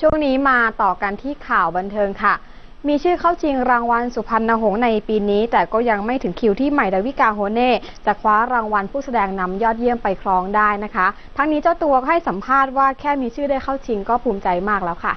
ช่วงนี้มาต่อกันที่ข่าวบันเทิงค่ะ มีชื่อเข้าชิงรางวัลสุพรรณหงษ์ในปีนี้ แต่ก็ยังไม่ถึงคิวที่ใหม่ดาวิกาโฮเน่จะคว้ารางวัลผู้แสดงนำยอดเยี่ยมไปครองได้นะคะ ทั้งนี้เจ้าตัวก็ให้สัมภาษณ์ว่าแค่มีชื่อได้เข้าชิงก็ภูมิใจมากแล้วค่ะ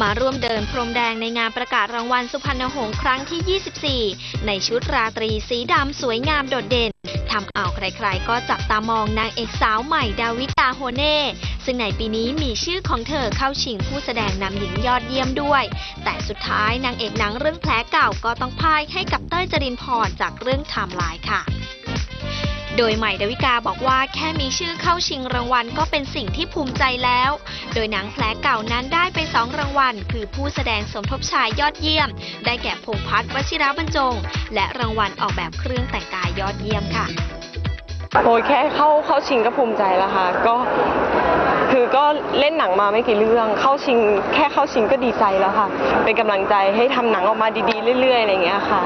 มาร่วมเดินพรมแดงในงานประกาศรางวัลสุพรรณหงษ์ครั้งที่ 24 ในชุดราตรีสีดำสวยงามโดดเด่น ทำเอาใครๆ ก็จับตามองนางเอกสาวใหม่ดาวิกาโฮเน่ ซึ่งในปีนี้มีชื่อของเธอเข้าชิงผู้แสดงนำหญิงยอดเยี่ยมด้วย แต่สุดท้ายนางเอกหนังเรื่องแผลเก่าก็ต้องพ่ายให้กับเต้ยจรินพรจากเรื่องไทม์ไลน์ค่ะ โดยใหม่ดาวิกาบอกว่าแค่มีชื่อเข้าชิงรางวัลก็เป็นสิ่งที่ภูมิใจแล้ว โดยหนังแผลเก่านั้นได้ไปสองรางวัล คือผู้แสดงสมทบชายยอดเยี่ยม ได้แก่พงพัฒน์วชิระบรรจง และรางวัลออกแบบเครื่องแต่งกายยอดเยี่ยมค่ะโอ้ยแค่เข้าเข้าชิงก็ภูมิใจแล้วค่ะก็คือก็เล่นหนังมาไม่กี่เรื่อง เข้าชิง แค่เข้าชิงก็ดีใจแล้วค่ะ เป็นกำลังใจให้ทำหนังออกมาดีๆ เรื่อยๆอะไรอย่างเงี้ยค่ะ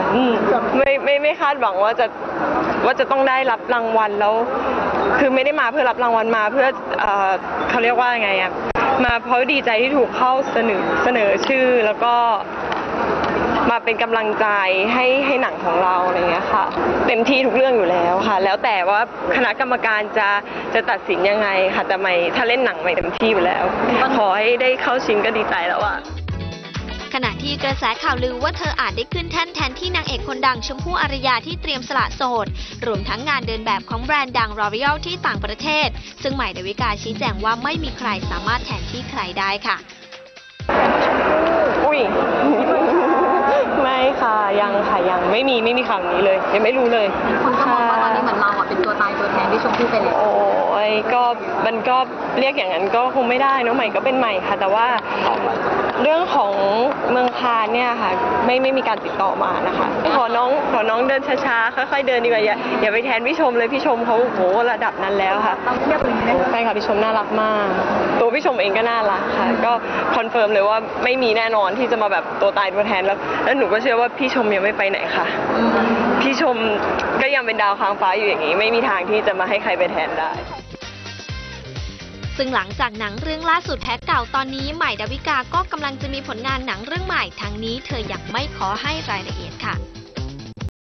ไม่ไม่ไม่คาดหวังว่าจะ ว่าจะต้องได้รับรางวัลแล้ว คือไม่ได้มาเพื่อรับรางวัลมาเพื่อเอ่อเขาเรียกว่าไงอะมาเพราะดีใจที่ถูกเข้าเสนอเสนอชื่อแล้วก็มาเป็นกำลังใจให้ให้หนังของเราอะไรเงี้ยค่ะเต็มที่ทุกเรื่องอยู่แล้วค่ะ แล้วแต่ว่าคณะกรรมการจะจะตัดสินยังไงค่ะแต่ไม่ถ้าเล่นหนังไม่เต็มที่อยู่แล้ว ขอให้ได้เข้าชิงก็ดีใจแล้วอะ ขณะที่กระแสข่าวลือว่าเธออาจได้ขึ้นแท่นแทนที่นางเอกคนดังชมพู่อารยาที่เตรียมสละโสด รวมทั้งงานเดินแบบของแบรนด์ดัง r o r e a l ที่ต่างประเทศ ซึ่งใหม่ดาวิกาชี้แจงว่าไม่มีใครสามารถแทนที่ใครได้ค่ะ อุ้ยไม่ค่ะ ยังค่ะยังไม่มีไม่มีข่าวนี้เลย ยังไม่รู้เลยคนก็มองว่าตอนนี้เหมือนเราอะเป็นตัวตายตัวแทนที่ชมพู่ไปแล้วโอ้ยก็มันก็เรียกอย่างนั้นก็คงไม่ได้เนอะใหม่ก็เป็นใหม่ค่ะ แต่ว่าเรื่องของเมืองคานเนี่ยค่ะ ไม่ไม่มีการติดต่อมานะคะขอน้องขอ น้องเดินช้าๆ ค่อยๆ เดินดีกว่าอย่าอย่าไปแทนพี่ชมเลยพี่ชมเขาโอ้โหระดับนั้นแล้วค่ะเราเทียบเลยไหมใช่ค่ะพี่ชมน่ารักมาก ตัวพี่ชมเองก็น่ารักค่ะ ก็คอนเฟิร์มเลยว่าไม่มีแน่นอนที่จะมาแบบตัวตายตัวแทนแล้ว แล้วหนูก็เชื่อว่าพี่ชมยังไม่ไปไหนค่ะ พี่ชมก็ยังเป็นดาวค้างฟ้าอยู่อย่างนี้ ไม่มีทางที่จะมาให้ใครไปแทนได้ซึ่งหลังจากหนังเรื่องล่าสุดแพ้เก่าตอนนี้ใหม่ดาวิกาก็กำลังจะมีผลงานหนังเรื่องใหม่ทั้งนี้เธอยังไม่ขอให้รายละเอียดค่ะ